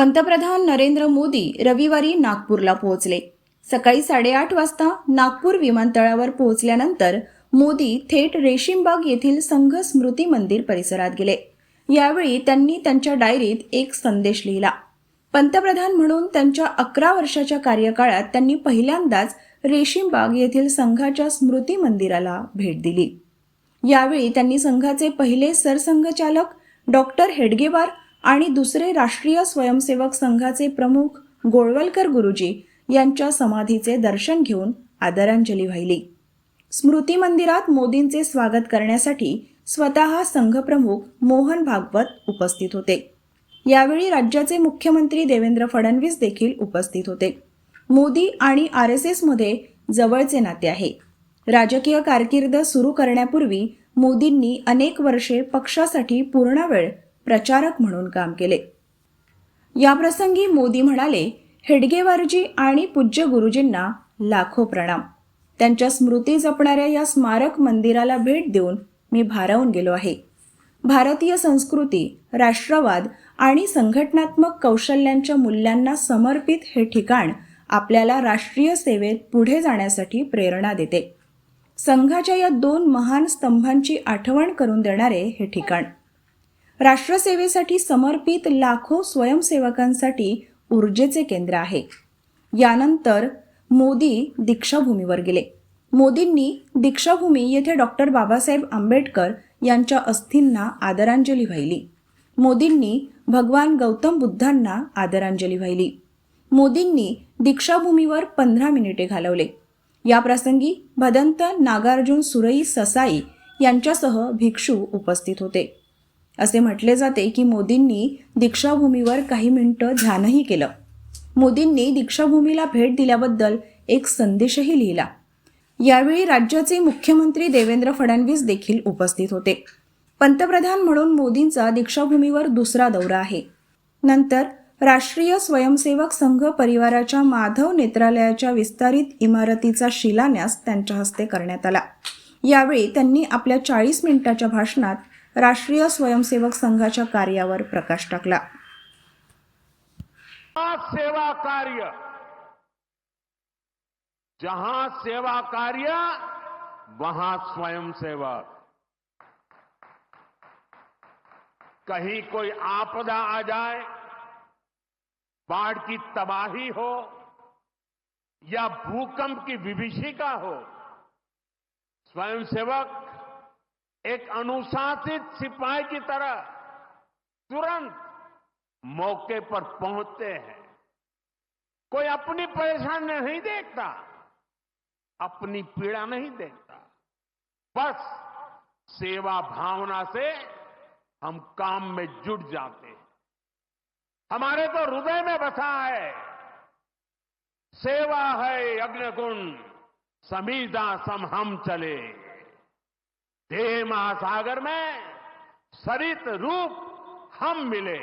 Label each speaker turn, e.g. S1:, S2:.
S1: पंतप्रधान नरेंद्र मोदी रविवारी नागपूरला पोहोचले. सकाळी साडेआठ वाजता नागपूर विमानतळावर पोहोचल्यानंतर मोदी थेट रेशीमबाग येथील संघ स्मृती मंदिर परिसरात गेले. यावेळी त्यांनी त्यांच्या डायरीत एक संदेश लिहिला. पंतप्रधान म्हणून त्यांच्या अकरा वर्षाच्या कार्यकाळात त्यांनी पहिल्यांदाच रेशीमबाग येथील संघाच्या स्मृती मंदिराला भेट दिली. यावेळी त्यांनी संघाचे पहिले सरसंघचालक डॉक्टर हेडगेवार आणि दुसरे राष्ट्रीय स्वयंसेवक संघाचे प्रमुख गोळवलकर गुरुजी यांच्या समाधीचे दर्शन घेऊन आदरांजली वाहिली. स्मृती मंदिरात मोदींचे स्वागत करण्यासाठी स्वतः संघप्रमुख मोहन भागवत उपस्थित होते. यावेळी राज्याचे मुख्यमंत्री देवेंद्र फडणवीस देखील उपस्थित होते. मोदी आणि आर एस एसमध्ये जवळचे नाते आहे. राजकीय कारकीर्द सुरू करण्यापूर्वी मोदींनी अनेक वर्षे पक्षासाठी पूर्ण वेळ प्रचारक म्हणून काम केले. याप्रसंगी मोदी म्हणाले हेडगेवारजी आणि पूज्य गुरुजींना लाखो प्रणाम. त्यांच्या स्मृती जपणाऱ्या या स्मारक मंदिराला भेट देऊन मी भारावून गेलो आहे. भारतीय संस्कृती राष्ट्रवाद आणि संघटनात्मक कौशल्यांच्या मूल्यांना समर्पित हे ठिकाण आपल्याला राष्ट्रीय सेवेत पुढे जाण्यासाठी प्रेरणा देते. संघाच्या या दोन महान स्तंभांची आठवण करून देणारे हे ठिकाण. राष्ट्रसेवेसाठी समर्पित लाखो स्वयंसेवकांसाठी ऊर्जेचे केंद्र आहे. यानंतर मोदी दीक्षाभूमीवर गेले. मोदींनी दीक्षाभूमी येथे डॉक्टर बाबासाहेब आंबेडकर यांच्या अस्थींना आदरांजली वाहिली. मोदींनी भगवान गौतम बुद्धांना आदरांजली वाहिली. मोदींनी दीक्षाभूमीवर पंधरा मिनिटे घालवले. या प्रसंगी भदंत नागार्जुन सुरई ससाई यांच्यासह भिक्षू उपस्थित होते. असे म्हटले जाते की मोदींनी दीक्षाभूमीवर काही मिनिटं ध्यानही केलं. मोदींनी दीक्षाभूमीला भेट दिल्याबद्दल एक संदेशही लिहिला. यावेळी राज्याचे मुख्यमंत्री देवेंद्र फडणवीस देखील उपस्थित होते. पंतप्रधान म्हणून मोदींचा दीक्षाभूमीवर दुसरा दौरा आहे. नंतर राष्ट्रीय स्वयंसेवक संघ परिवाराच्या माधव नेत्रालयाच्या विस्तारित इमारतीचा शिलान्यास त्यांच्या हस्ते करण्यात आला. यावेळी त्यांनी आपल्या चाळीस मिनिटाच्या भाषणात राष्ट्रीय स्वयंसेवक संघाच्या कार्यावर प्रकाश टाकला.
S2: सेवा कार्य. जहाँ सेवा कार्य, वहाँ स्वयं सेवक कहीं कोई आपदा आ जाए, बाढ़ की तबाही हो, या भूकंप की विभीषिका हो, स्वयंसेवक एक अनुशासित सिपाही की तरह तुरंत मौके पर पहुँचते हैं। कोई अपनी परेशानी नहीं देखता, अपनी पीड़ा नहीं देखता। बस सेवा भावना से हम काम में जुट जाते हैं। हमारे तो हृदय में बसा है, सेवा है अग्निगुण समीदा सम हम चले। देह महासागर में सरित रूप हम मिले।